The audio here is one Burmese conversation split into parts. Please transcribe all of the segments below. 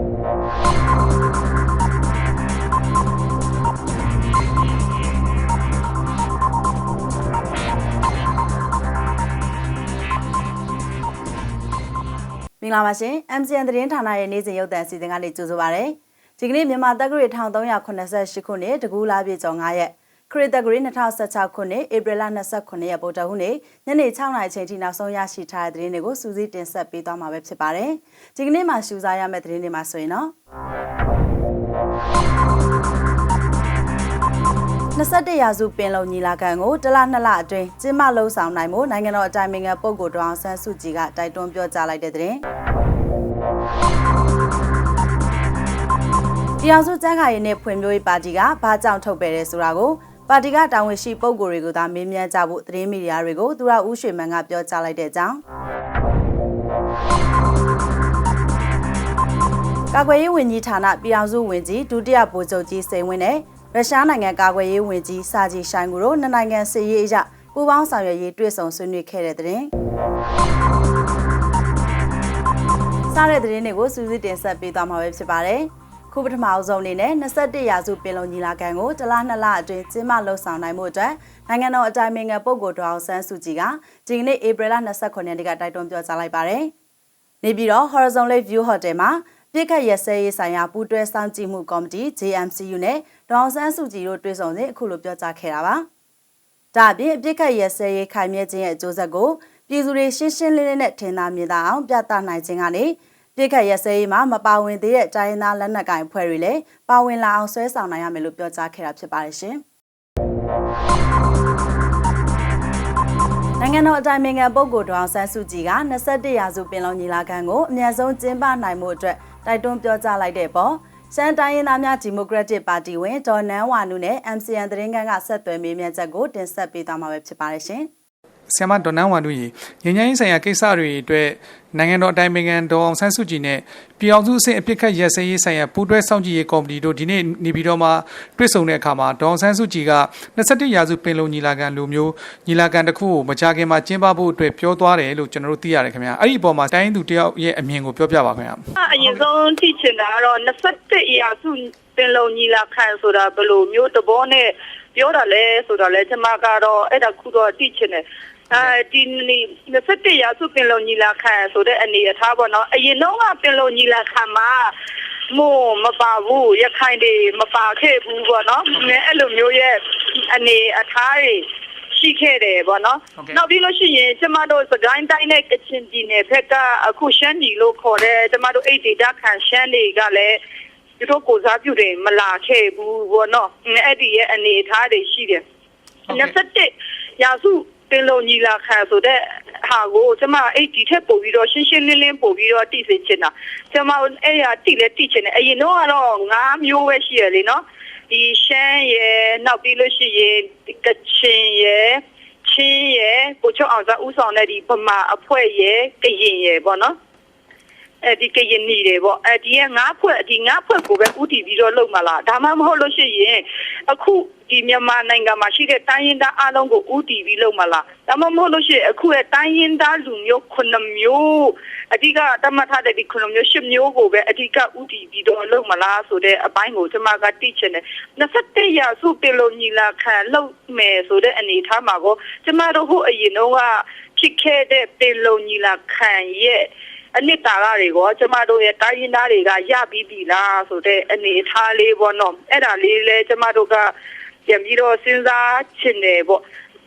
မင်္ဂလာပါရှင် MCN သတင်းဌာနရဲ့နေ့စဉ်ရုပ်သံအစီအစဉ်ကနေကြိုဆိုပါရစေဒီကနေ့မြန်မာတက္ကရာ1388ခုနှစ်တကူလာပြည့်ကျော်9ရက် ခရစ်တက္ကရာ2016ခုနှစ်ဧပြီလ29ရက်ဗုဒ္ဓဟူးနေ့ညနေ6နာရီချိန်ထိနောက်ဆုံးရရှိထားတဲ့သတင်းတွေကိုစူးစီးတင်ဆက်ပေးသွားမှာပဲဖြစ်ပါတယ်ဒီကနေ့မှာရှုစားရမယ့်သတင်းတွေမှာဆိုရင်တော့21ရာစုပင်လုံညီလာခံကိုတလနှစ်လအတွင်းကျင်းပလုံးဆောင်နိုင်မှုနိုင်ငံတော်အတိုင်ပင်ခံပုဂ္ဂိုလ်ဒေါအောင်ဆန်းစုကြည်ကတိုက်တွန်းပြောကြားလိုက်တဲ့သတင်း။တရားစုကျန်းခါရေးနဲ့ဖွံ့ဖြိုးရေးပါတီကဘာကြောင့်ထုတ်ပယ်တယ်ဆိုတာကို ပါတီကတာဝန်ရှိပုဂ္ဂိုလ်တွေကိုသာမေးမြန်းကြဖို့သတင်းမီဒီယာတွေကိုသူရဦးရွှေမန်းကပြောကြားလိုက်တဲ့အကြောင်းကာကွယ်ရေးဝန်ကြီးဌာနပြည်အောင်စုဝန်ကြီးဒုတိယဗိုလ်ချုပ်ကြီးစိန်ဝင်းနဲ့ရုရှားနိုင်ငံကာကွယ်ရေးဝန်ကြီးစာဂျီရှိုင်ကိုတို့နှစ်နိုင်ငံစစ်ရေးအရပူးပေါင်းဆောင်ရွက်ရေးတွေ့ဆုံဆွေးနွေးခဲ့တဲ့တဲ့စားတဲ့သတင်းတွေကိုစူးစီးတင်ဆက်ပေးသွားမှာပဲဖြစ်ပါတယ်။ ခုပထမအဆုံးအနေနဲ့21ရာစုပင်လုံညီလာခံကိုတလားနှစ်လအတွင်းကျင်းပလှုပ်ဆောင်နိုင်မှုအတွက်နိုင်ငံတော်အတိုင်ပင်ခံပုဂ္ဂိုလ်ဒေါအောင်ဆန်းစုကြည်ကဒီကနေ့ဧပြီလ29ရက်နေ့ကတိုက်တွန်းပြောကြားလိုက်ပါတယ်။နေပြည်တော် Horizon Lake View Hotel မှာပြစ်ခတ်ရစဲရေးဆိုင်ရာပူးတွဲစောင့်ကြည့်မှုကော်မတီ JMCU နဲ့ဒေါအောင်ဆန်းစုကြည်တို့တွေ့ဆုံစဉ်အခုလိုပြောကြားခဲ့တာပါ။ဒါအပြင်အပြစ်ခတ်ရစဲရေးခိုင်မြဲခြင်းရဲ့အကျိုးဆက်ကိုပြည်သူတွေရှင်းရှင်းလင်းလင်းနဲ့ထင်သာမြင်သာအောင်ပြသနိုင်ခြင်းကနေ ပြစ်ခတ်ရစဲရေးမှာမပါဝင်သေးတဲ့တိုင်းရင်းသားလက်နက်ကိုင်ဖွဲ့တွေလည်းပါဝင်လာအောင်ဆွဲဆောင်နိုင်ရမယ်လို့ပြောကြားခဲ့တာဖြစ်ပါတယ်ရှင်။နိုင်ငံတော်အတိုင်ပင်ခံပုဂ္ဂိုလ်ဒေါအောင်ဆန်းစုကြည်က21ရာစုပင်လုံညီလာခံကိုအမြန်ဆုံးကျင်းပနိုင်မှုအတွက်တိုက်တွန်းပြောကြားလိုက်တဲ့ပေါ်ရှမ်းတိုင်းရင်းသားများဒီမိုကရက်တစ်ပါတီဝင်ဒေါ်နန်းဝါနုနဲ့ MCN သတင်းခန်းကဆက်သွယ်မေးမြန်းချက်ကိုတင်ဆက်ပေးသွားမှာပဲဖြစ်ပါတယ်ရှင်။ ဆီယမဒေါ်နန်းဝါတို့ရေငញ្ញင်းဆိုင်ရာကိစ္စတွေအတွက်နိုင်ငံတော်အတိုင်ပင်ခံဒေါ်အောင်ဆန်းစုကြည်နဲ့ပြည်အောင်စုအဆင့်အပြစ်ခတ်ရစဲရေးဆိုင်ရာပူးတွဲစောင့်ကြည့်ရေးကော်မတီတို့ဒီနေ့နေပြည်တော်မှာတွေ့ဆုံတဲ့အခါမှာဒေါ်အောင်ဆန်းစုကြည်က21ရာစုပင်လုံညီလာခံလိုမျိုးညီလာခံတစ်ခုကိုမကြာခင်မှာကျင်းပဖို့အတွက်ပြောသွားတယ်လို့ကျွန်တော်တို့သိရတယ်ခင်ဗျာအဲ့ဒီအပေါ်မှာတိုင်းသူတယောက်ရဲ့အမြင်ကိုပြောပြပါခင်ဗျာအရင်ဆုံးသိချင်တာကတော့21ရာစုပင်လုံညီလာခံဆိုတာဘယ်လိုမျိုးသဘောနဲ့ပြောတာလဲဆိုတာလဲကျွန်မကတော့အဲ့ဒါခုတော့သိချင်တယ် အဲဒီနေ့21ရာစုပင်လုံညီလာခံဆိုတဲ့အနေအထားပေါ့နော်အရင်တော့ကပင်လုံညီလာခံမှာမို့မပါဘူးရခိုင်တွေမပါခဲ့ဘူးပေါ့နော်အဲ့လိုမျိုးရဲ့အနေအထားတွေရှိခဲ့တယ်ပေါ့နော်နောက်ပြီးလို့ရှိရင်ကျမတို့စကိုင်းတိုင်းနဲ့ကချင်ပြည်နယ်ဘက်ကအခုရှမ်းပြည်လို့ခေါ်တဲ့ကျမတို့အိတ်ဒေတာခံရှမ်းတွေကလည်းသူတို့ကိုစားပြုတယ်မလာခဲ့ဘူးပေါ့နော်အဲ့ဒီရဲ့အနေအထားတွေရှိတယ်21ရာစု ပင်လုံညီလာခံဆိုတဲ့ဟာကိုကျမအဲ့ဒီထက်ပို့ပြီးတော့ရှင်းရှင်းလင်းလင်းပို့ပြီးတော့တည်စေချင်တာကျမအဲ့ရတည်လဲတည်ချင်တယ်အရင်တော့ကတော့၅မျိုးပဲရှိရလေနော်ဒီရှမ်းရယ်နောက်ပြီးလို့ရှိရင်ကချင်ရယ်ချင်းရယ်ကိုချုပ်အောင်စားဥဆောင်တဲ့ဒီဗမာအဖွဲ့ရယ်ကရင်ရယ်ပေါ့နော် အဲဒီကရင်နေတယ်ပေါ့အဲဒီကငါးဖွဲ့ဒီငါးဖွဲ့ကိုပဲဥတီပြီးတော့လုံမလားဒါမှမဟုတ်လို့ရှိရင်အခုဒီမြန်မာနိုင်ငံမှာရှိတဲ့တိုင်းရင်းသားအလုံးကိုဥတီပြီးလုံမလားဒါမှမဟုတ်လို့ရှိရင်အခုရဲ့တိုင်းရင်းသားလူမျိုးခုနှစ်မျိုးအဓိကတမထတဲ့ဒီခုနှစ်မျိုးရှစ်မျိုးကိုပဲအဓိကဥတီပြီးတော့လုံမလားဆိုတဲ့အပိုင်းကိုကျွန်မကသိချင်တယ်21ရာစုပင်လုံညီလာခံလုံမယ်ဆိုတဲ့အနေအထားမှာကိုကျွန်မတို့ဟိုအရင်တော့ကဖြစ်ခဲ့တဲ့ပင်လုံညီလာခံရဲ့ အနှစ်သာရတွေကိုကျမတို့ရဲ့တိုင်းရင်းသားတွေကရပြီးပြီလားဆိုတဲ့အနေအထားလေးပေါ့နော်အဲ့ဒါလေးလဲကျမတို့ကပြန်ပြီးတော့စဉ်းစားချင်တယ်ပေါ့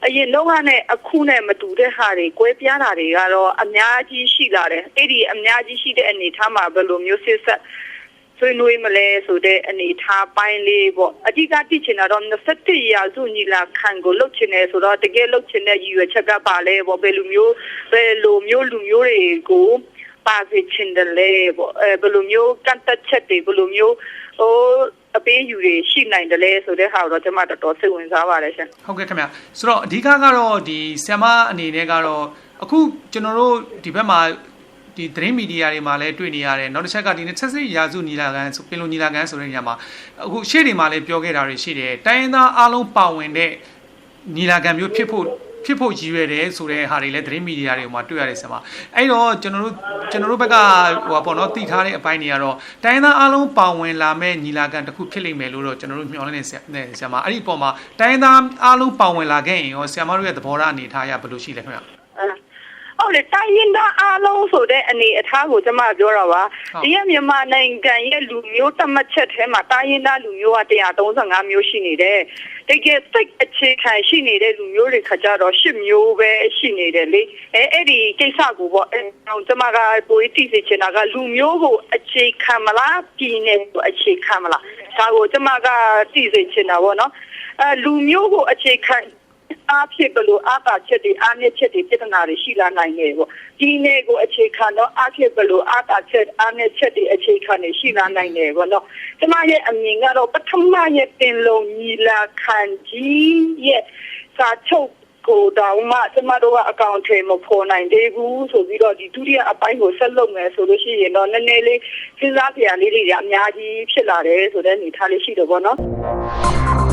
အရင်တော့ကနဲ့အခုနဲ့မတူတဲ့ဟာတွေကွဲပြားတာတွေကတော့အများကြီးရှိလာတယ်အဲ့ဒီအများကြီးရှိတဲ့အနေအထားမှာဘယ်လိုမျိုးစစ်ဆက်ဆွေးနွေးမလဲဆိုတဲ့အနေထားပိုင်းလေးပေါ့အဓိကသိချင်တာတော့21ရာစုညီလာခံကိုလုပ်ချင်တယ်ဆိုတော့တကယ်လုပ်ချင်တဲ့ရည်ရွယ်ချက်ကပါလဲပေါ့ဘယ်လိုမျိုးဘယ်လိုမျိုးလူမျိုးတွေကို ပါစေချင်တယ်လေပေါ့အဲဘယ်လိုမျိုးကန့်သက်ချက်တွေဘယ်လိုမျိုးဟိုအပေးယူတွေရှိနိုင်တယ်လေဆိုတဲ့ဟာကိုတော့ကျွန်မတော်တော်စိတ်ဝင်စားပါတယ်ရှင်ဟုတ်ကဲ့ခင်ဗျာဆိုတော့အဓိကကတော့ဒီဆ iam အနေနဲ့ကတော့အခုကျွန်တော်တို့ဒီဘက်မှာဒီသတင်းမီဒီယာတွေမှာလည်းတွေ့နေရတယ်နောက်တစ်ချက်ကဒီ27ရာစုညီလာခံဆိုပင်လုံညီလာခံဆိုတဲ့နေရာမှာအခုရှေ့တွေမှာလည်းပြောခဲ့တာတွေရှိတယ်တိုင်းရင်းသားအားလုံးပါဝင်တဲ့ညီလာခံမျိုးဖြစ်ဖို့ ဖြစ်ဖို့ရည်ရွယ်တယ်ဆိုတဲ့ဟာတွေလည်းသတင်းမီဒီယာတွေမှာတွေ့ရတယ်ဆရာမအဲ့တော့ကျွန်တော်တို့ကျွန်တော်တို့ဘက်ကဟိုပါပေါ့နော်တည်ထားတဲ့အပိုင်းတွေကတော့တိုင်းသားအားလုံးပါဝင်လာမဲ့ညီလာခံတစ်ခုဖြစ်လိမ့်မယ်လို့တော့ကျွန်တော်တို့မျှော်လင့်နေဆရာနေဆရာမအဲ့ဒီအပေါ်မှာတိုင်းသားအားလုံးပါဝင်လာခဲ့ရင်ရောဆရာမတို့ရဲ့သဘောထားအနေထားအရဘယ်လိုရှိလဲခင်ဗျ ဟုတ်လေတိုင်းရင်းသားအားလုံးဆိုတဲ့အနေအထားကိုကျွန်မပြောတာပါဟုတ်ဒီရမြန်မာနိုင်ငံရဲ့လူမျိုးတတ်မှတ်ချက်ထဲမှာတိုင်းရင်းသားလူမျိုးက135မျိုးရှိနေတယ်တကယ်စိတ်အခြေခံရှိနေတဲ့လူမျိုးတွေခါကြတော့10မျိုးပဲရှိနေတယ်လေအဲအဲ့ဒီကိစ္စကိုပေါ့အဲတော့ကျွန်မကပိုတိစေချင်တာကလူမျိုးကိုအခြေခံမလားပြည်နယ်ကိုအခြေခံမလားဒါကိုကျွန်မကသိစေချင်တာပေါ့နော်အဲလူမျိုးကိုအခြေခံ အားဖြစ်ဘလို့အာသာချက်တွေအားနည်းချက်တွေပြဿနာတွေရှိလာနိုင်တယ်ပေါ့ဒီနေ့ကိုအခြေခံတော့အားဖြစ်ဘလို့အာသာချက်အားနည်းချက်တွေအခြေခံတွေရှိလာနိုင်တယ်ပေါ့နော်ကျမရဲ့အမြင်ကတော့ပထမရဲ့ပင်လုံးညီလာခံကြီးရဲ့စာချုပ်ကိုတောင်မှကျမတို့ကအကောင့်ထဲမပေါ်နိုင်သေးဘူးဆိုပြီးတော့ဒီဒုတိယအပိုင်းကိုဆက်လုပ်မယ်ဆိုလို့ရှိရင်တော့နည်းနည်းလေးစဉ်းစားစရာလေးတွေကအများကြီးဖြစ်လာတယ်ဆိုတဲ့အနေအထားလေးရှိတယ်ပေါ့နော်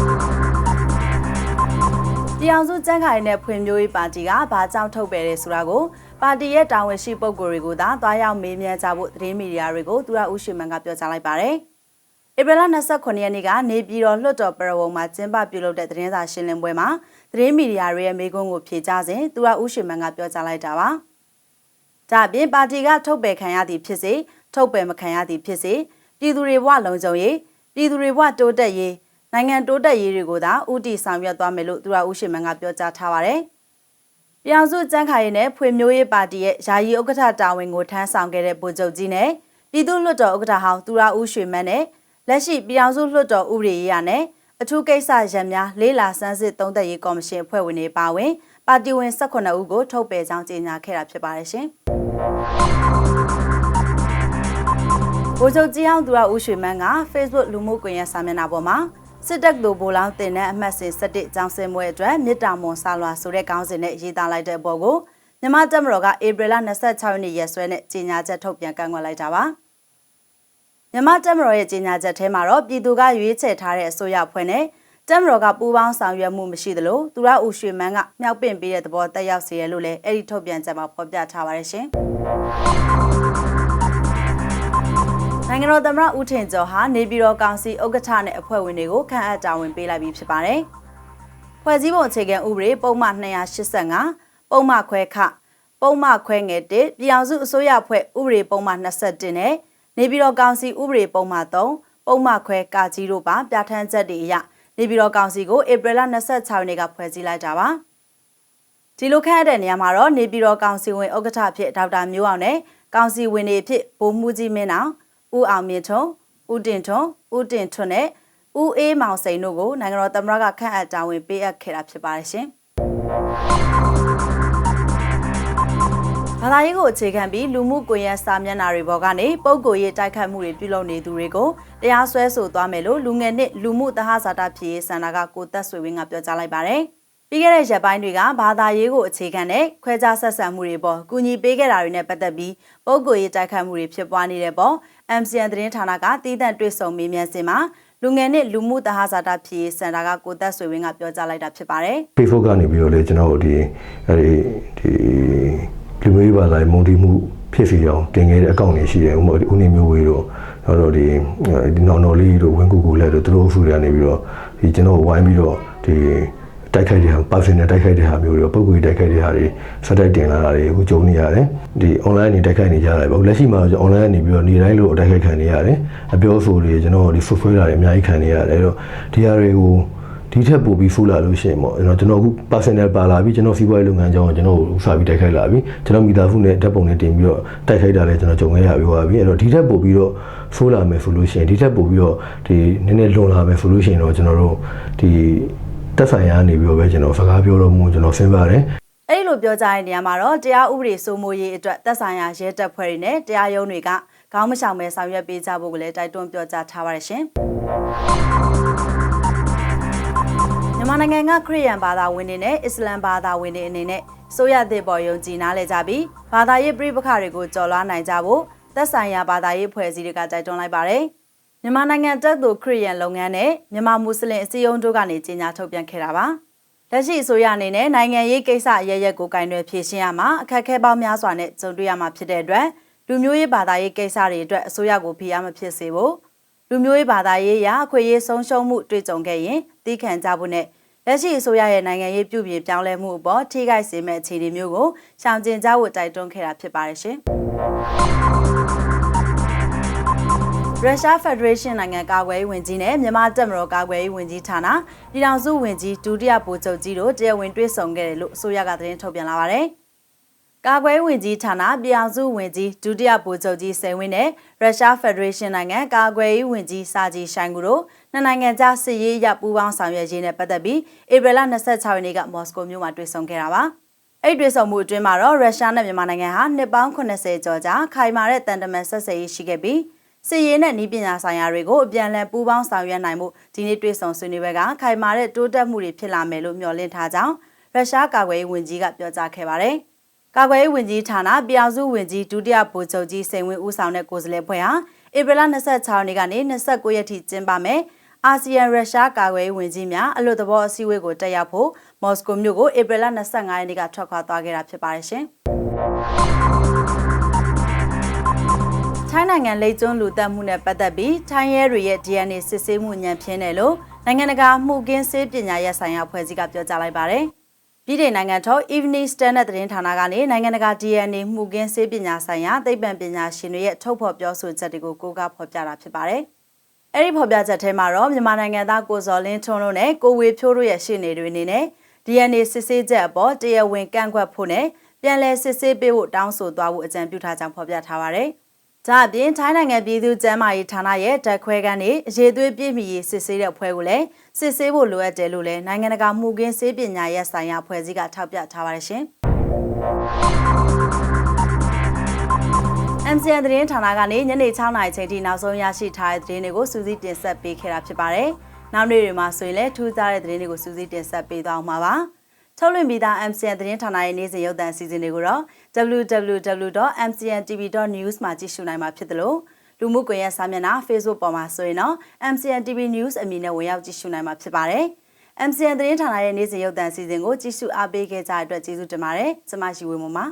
ပြည်အောင်စုကြမ်းခိုင်တဲ့ဖွံ့ဖြိုးရေးပါတီကဘာကြောင့်ထုတ်ပယ်တယ်ဆိုတာကိုပါတီရဲ့တာဝန်ရှိပုဂ္ဂိုလ်တွေကိုသာတွားရောက်မေးမြန်းကြဖို့သတင်းမီဒီယာတွေကိုသူရဦးရွှေမန်ကပြောကြားလိုက်ပါတယ်။ဧပြီလ29ရက်နေ့ကနေပြည်တော်လွှတ်တော်ပရဝုံမှာကျင်းပပြုလုပ်တဲ့သတင်းစာရှင်းလင်းပွဲမှာသတင်းမီဒီယာတွေရဲ့မေးခွန်းကိုဖြေကြားစဉ်သူရဦးရွှေမန်ကပြောကြားလိုက်တာပါ။ဒါအပြင်ပါတီကထုတ်ပယ်ခံရသည်ဖြစ်စေထုတ်ပယ်မခံရသည်ဖြစ်စေပြည်သူတွေဘဝလုံခြုံရေးပြည်သူတွေဘဝတိုးတက်ရေး နိုင်ငံတိုးတက်ရေးတွေကိုသာဥတီဆောင်ရွက်သွားမယ်လို့သူရဦးရှိမန်ကပြောကြားထားပါတယ်။ပြည်အောင်စုကြမ်းခိုင်ရေးနဲ့ဖွံ့ဖြိုးရေးပါတီရဲ့ယာယီဥက္ကဋ္ဌတာဝန်ကိုထမ်းဆောင်ခဲ့တဲ့ဗိုလ်ချုပ်ကြီးနဲ့ပြည်သူ့လွှတ်တော်ဥက္ကဋ္ဌဟောင်းသူရဦးရွှေမန်းနဲ့လက်ရှိပြည်အောင်စုလွှတ်တော်ဥပဒေရေးရနဲ့အထူးကိစ္စရံများလေးလာစမ်းစစ်သုံးသက်ရေးကော်မရှင်အဖွဲ့ဝင်တွေပါဝင်ပါတီဝင်18ဦးကိုထုတ်ပယ်ကြောင်းကြေညာခဲ့တာဖြစ်ပါတယ်ရှင်။ဗိုလ်ချုပ်ကြီးအောင်သူရဦးရွှေမန်းက Facebook လူမှုကွန်ရက်စာမျက်နှာပေါ်မှာ စစ်တပ်သူဗိုလ်လောင်းတင်တဲ့အမှတ်စဉ်17ကျောင်းစင်ပွဲအတွက်မြစ်တာမွန်ဆာလွာဆိုတဲ့ခေါင်းစဉ်နဲ့ရေးသားလိုက်တဲ့အပေါ်ကိုမြန်မာတပ်မတော်ကဧပြီလ26ရက်နေ့ရက်စွဲနဲ့ကြေညာချက်ထုတ်ပြန်ကန့်ကွက်လိုက်တာပါမြန်မာတပ်မတော်ရဲ့ကြေညာချက်ထဲမှာတော့ပြည်သူကရွေးချယ်ထားတဲ့အစိုးရဖွဲ့နဲ့တပ်မတော်ကပူးပေါင်းဆောင်ရွက်မှုမရှိသလိုသူရဦးရွှေမန်းကမြောက်ပင့်ပေးတဲ့သဘောတက်ရောက်စေရလို့လည်းအဲ့ဒီထုတ်ပြန်ချက်မှာဖော်ပြထားပါတယ်ရှင် နိုင်ငံတော်သမ္မတဦးထင်ကျော်ဟာနေပြည်တော်ကောင်စီဥက္ကဋ္ဌနဲ့အဖွဲ့ဝင်တွေကိုခန့်အပ်တာဝန်ပေးလိုက်ပြီးဖြစ်ပါတယ်။ဖွဲ့စည်းပုံအခြေခံဥပဒေပုံမှန်285ပုံမှန်ခွဲခပုံမှန်ခွဲငယ်1ပြည်အောင်စုအစိုးရဖွဲ့ဥပဒေပုံမှန်21နဲ့နေပြည်တော်ကောင်စီဥပဒေပုံမှန်3ပုံမှန်ခွဲကာကြီးတို့ပါပြဋ္ဌာန်းချက်တွေအရနေပြည်တော်ကောင်စီကိုဧပြီလ26ရက်နေ့ကဖွဲ့စည်းလိုက်တာပါ။ဒီလိုခန့်အပ်တဲ့နေရာမှာတော့နေပြည်တော်ကောင်စီဝင်ဥက္ကဋ္ဌဖြစ်ဒေါက်တာမျိုးအောင်နဲ့ကောင်စီဝင်တွေဖြစ်ဗိုလ်မှူးကြီးမင်းအောင် ဦးအောင်မြင့်ထွန်းဦးတင်ထွန်းဦးတင်ထွန်းနဲ့ဦးအေးမောင်စိန်တို့ကိုနိုင်ငံတော်သမ္မတကခန့်အပ်တာဝန်ပေးအပ်ခဲ့တာဖြစ်ပါတယ်ရှင်။ဘာသာရေးကိုအခြေခံပြီးလူမှုကွန်ရက်စာမျက်နှာတွေပေါ်ကနေပုံကိုရေးတိုက်ခတ်မှုတွေပြုလုပ်နေသူတွေကိုတရားစွဲဆိုသွားမယ်လို့လူငယ်နှစ်လူမှုသဟဇာတဖြစ်ရေးစန္ဒာကကိုသက်ဆွေဝင်းကပြောကြားလိုက်ပါတယ်။ ပြီးခဲ့တဲ့ရက်ပိုင်းတွေကဘာသာရေးကိုအခြေခံတဲ့ခွဲခြားဆက်ဆံမှုတွေပေါ်ကူညီပေးခဲ့တာတွေနဲ့ပတ်သက်ပြီးပုံကိုရေးတိုက်ခတ်မှုတွေဖြစ်ပွားနေတဲ့ပေါ် MCN သတင်းဌာနကတည်တံ့တွေ့ဆုံမေးမြန်းစင်မှာလူငယ်နဲ့လူမှုသဟဇာတဖြစ်ရေးစင်တာကကိုသက်ဆွေဝင်းကပြောကြားလိုက်တာဖြစ်ပါတယ် Facebook ကနေပြီးတော့လေကျွန်တော်တို့ဒီအဲဒီဒီလူမျိုးရေးဘာသာရေးမုံတီမှုဖြစ်စီအောင်တင်ခဲ့တဲ့အကောင့်တွေရှိတယ်ဥပမာဒီဦးနေမျိုးဝေးတို့တော့တော့ဒီဒီနော်နော်လေးတို့ဝင်းကူကူလက်တို့သူတို့အစုတွေကနေပြီးတော့ဒီကျွန်တော်ဝိုင်းပြီးတော့ဒီ တိုက်ခိုက်တဲ့ဟာ personal တိုက်ခိုက်တဲ့ဟာမျိုးတွေပုံကိုယ်တိုက်ခိုက်တဲ့ဟာတွေစက်တိုက်တင်လာတာတွေအခုကြုံနေရတယ်ဒီ online နေတိုက်ခိုက်နေကြတယ်ပေါ့လက်ရှိမှာကျွန်တော် online နေပြီးတော့နေတိုင်းလို့တိုက်ခိုက်ခံနေရတယ်အပြောဆိုတွေကျွန်တော်ဒီ software တွေအများကြီးခံနေရတယ်အဲ့တော့ဒီဟာတွေကိုဒီထက်ပိုပြီးဖူးလာလို့ရှိရင်ပေါ့ကျွန်တော်ကျွန်တော်အခု personal ပါလာပြီကျွန်တော်စီးပွားရေးလုပ်ငန်းကြောင်းကိုကျွန်တော်ဥစားပြီးတိုက်ခိုက်လာပြီကျွန်တော်မိသားစုနဲ့ဓာတ်ပုံနဲ့တင်ပြီးတော့တိုက်ခိုက်တာလည်းကျွန်တော်ကြုံခဲ့ရပြီးပါပြီအဲ့တော့ဒီထက်ပိုပြီးတော့ဆိုးလာမယ်ဆိုလို့ရှိရင်ဒီထက်ပိုပြီးတော့ဒီနည်းနည်းလွန်လာမယ်ဆိုလို့ရှိရင်တော့ကျွန်တော်တို့ဒီ တက်ဆိုင်ရာနေပြီးတော့ပဲကျွန်တော်စကားပြောတော့မှကျွန်တော်စဉ်းစားတယ်။အဲဒီလိုပြောကြားတဲ့နေရာမှာတော့တရားဥပဒေစိုးမိုးရေးအတွက်သက်ဆိုင်ရာရဲတပ်ဖွဲ့တွေနဲ့တရားရုံးတွေကခေါင်းမဆောင်ပဲဆောင်ရွက်ပေးကြဖို့ကလည်းတိုက်တွန်းပြောကြားထားပါတယ်ရှင်။မြန်မာနိုင်ငံကခရစ်ယာန်ဘာသာဝင်တွေနဲ့အစ္စလမ်ဘာသာဝင်တွေအနေနဲ့ဆိုရတဲ့ပေါ်ယုံကြည်နားလဲကြပြီးဘာသာရေးပြိပခါတွေကိုကြော်လွှားနိုင်ကြဖို့သက်ဆိုင်ရာဘာသာရေးဖွဲ့စည်းတွေကတိုက်တွန်းလိုက်ပါတယ်။ မြန်မာနိုင်ငံတက်သူခရစ်ယာန်လုပ်ငန်းနဲ့မြန်မာမွတ်စလင်အစည်းအရုံးတို့ကနေကြေညာထုတ်ပြန်ခဲ့တာပါ။လက်ရှိအစိုးရအနေနဲ့နိုင်ငံရေးကိစ္စအရရက်ကိုကင်တွယ်ဖြေရှင်းရမှာအခက်အခဲပေါင်းများစွာနဲ့ကြုံတွေ့ရမှာဖြစ်တဲ့အတွက်လူမျိုးရေးဘာသာရေးကိစ္စတွေအတွက်အစိုးရကိုဖိအားမဖြစ်စေဖို့လူမျိုးရေးဘာသာရေးရာအခွင့်အရေးဆုံးရှုံးမှုတွေ့ကြုံခဲ့ရင်သိခံကြဖို့နဲ့လက်ရှိအစိုးရရဲ့နိုင်ငံရေးပြုပြင်ပြောင်းလဲမှုအပေါ်ထိခိုက်စေမဲ့အခြေအနေမျိုးကိုရှောင်ကျဉ်ကြဖို့တိုက်တွန်းခဲ့တာဖြစ်ပါတယ်ရှင်။ ရုရှားဖက်ဒရေးရှင်းနိုင်ငံကာကွယ်ရေးဝန်ကြီးနဲ့မြန်မာတပ်မတော်ကာကွယ်ရေးဝန်ကြီးဌာနပြည်ထောင်စုဝန်ကြီးဒုတိယဗိုလ်ချုပ်ကြီးတို့တရားဝင်တွေ့ဆုံခဲ့တယ်လို့အစိုးရကသတင်းထုတ်ပြန်လာပါတယ်။ကာကွယ်ရေးဝန်ကြီးဌာနပြည်ထောင်စုဝန်ကြီးဒုတိယဗိုလ်ချုပ်ကြီးစိန်ဝင်းနဲ့ရုရှားဖက်ဒရေးရှင်းနိုင်ငံကာကွယ်ရေးဝန်ကြီးစာဂျီရှိုင်ကူတို့နှစ်နိုင်ငံကြားစစ်ရေးရပူးပေါင်းဆောင်ရွက်ရေးနဲ့ပတ်သက်ပြီးဧပြီလ26ရက်နေ့ကမော်စကိုမြို့မှာတွေ့ဆုံခဲ့တာပါ။အဲ့ဒီတွေ့ဆုံမှုအတွင်းမှာတော့ရုရှားနဲ့မြန်မာနိုင်ငံဟာနှစ်ပေါင်း80ကျော်ကြာခိုင်မာတဲ့တန်တမန်ဆက်ဆံရေးရှိခဲ့ပြီး စစ်ရေးနဲ့ဤပညာဆိုင်ရာတွေကိုအပြန်အလှန်ပူးပေါင်းဆောင်ရွက်နိုင်မှုဒီနေ့တွေ့ဆုံဆွေးနွေးပွဲကခိုင်မာတဲ့တိုးတက်မှုတွေဖြစ်လာမယ်လို့မျှော်လင့်ထားကြောင်းရုရှားကာကွယ်ရေးဝန်ကြီးကပြောကြားခဲ့ပါတယ်။ကာကွယ်ရေးဝန်ကြီးဌာနပြည်အောင်စုဝန်ကြီးဒုတိယဗိုလ်ချုပ်ကြီးစိန်ဝင်းဦးဆောင်တဲ့ကိုယ်စားလှယ်ဖွဲ့ဟာဧပြီလ26ရက်နေ့ကနေ29ရက်ထိကျင်းပမယ်။အာဆီယံရုရှားကာကွယ်ရေးဝန်ကြီးများအလို့သဘောအစည်းအဝေးကိုတက်ရောက်ဖို့မော်စကိုမြို့ကိုဧပြီလ25ရက်နေ့ကထွက်ခွာသွားခဲ့တာဖြစ်ပါတယ်ရှင်။ ထိုင်းနိုင်ငံလိတ်ကျွန်းလူတက်မှုနဲ့ပတ်သက်ပြီးထိုင်းရဲတွေရဲ့ DNA စစ်ဆေးမှုညံပြင်းတယ်လို့နိုင်ငံတကာမှုကင်းစေးပညာရပ်ဆိုင်ရာဖွဲ့စည်းကပြောကြားလိုက်ပါတယ်။ပြည်ထောင်နိုင်ငံထုတ် Evening Standard သတင်းဌာနကနေနိုင်ငံတကာ DNA မှုကင်းစေးပညာဆိုင်ရာသိပ္ပံပညာရှင်တွေရဲ့ထုတ်ဖော်ပြောဆိုချက်တွေကိုကိုးကားဖော်ပြတာဖြစ်ပါတယ်။အဲ့ဒီဖော်ပြချက်ထဲမှာတော့မြန်မာနိုင်ငံသားကိုစော်လင်းထွန်းတို့နဲ့ကိုဝေဖြိုးတို့ရဲ့ရှေ့နေတွေအနေနဲ့ DNA စစ်ဆေးချက်အပေါ်တရားဝင်ကန့်ကွက်ဖို့နဲ့ပြန်လည်စစ်ဆေးပေးဖို့တောင်းဆိုသွားဖို့အကြံပြုထားကြောင်းဖော်ပြထားပါတယ်။ ဒါအပြင်ထိုင်းနိုင်ငံပြည်သူ့ကျန်းမာရေးဌာနရဲ့တက်ခွဲကန်နေအရေးသွေးပြည့်မီရေးစစ်ဆေးတဲ့အဖွဲ့ကိုလည်းစစ်ဆေးဖို့လိုအပ်တယ်လို့လည်းနိုင်ငံတကာမှုကင်းစေးပညာရဲ့ဆိုင်ရာအဖွဲ့အစည်းကထောက်ပြထားပါတယ်ရှင်။ MCN သတင်းဌာနကနေညနေ6နာရီချိန်ထိနောက်ဆုံးရရှိထားတဲ့သတင်းတွေကိုစူးစီးတင်ဆက်ပေးခဲ့တာဖြစ်ပါတယ်။နောက်နေ့တွေမှာဆိုရင်လည်းထူးခြားတဲ့သတင်းတွေကိုစူးစီးတင်ဆက်ပေးသွားမှာပါ။ ထုတ်လွှင့်ပြီးသား MCN သတင်းဌာနရဲ့နေ့စဉ်ရုပ်သံအစီအစဉ်တွေကိုတော့ www.mcntv.news မှာကြည့်ရှုနိုင်မှာဖြစ်တယ်လို့လူမှုကွန်ရက်စာမျက်နှာ Facebook ပေါ်မှာဆိုရင်တော့ MCN TV News အမည်နဲ့ဝင်ရောက်ကြည့်ရှုနိုင်မှာဖြစ်ပါတယ်။ MCN သတင်းဌာနရဲ့နေ့စဉ်ရုပ်သံအစီအစဉ်ကိုကြည့်ရှုအားပေးခဲ့ကြတဲ့အတွက်ကျေးဇူးတင်ပါတယ်။ကျွန်မရှိဝေမပါ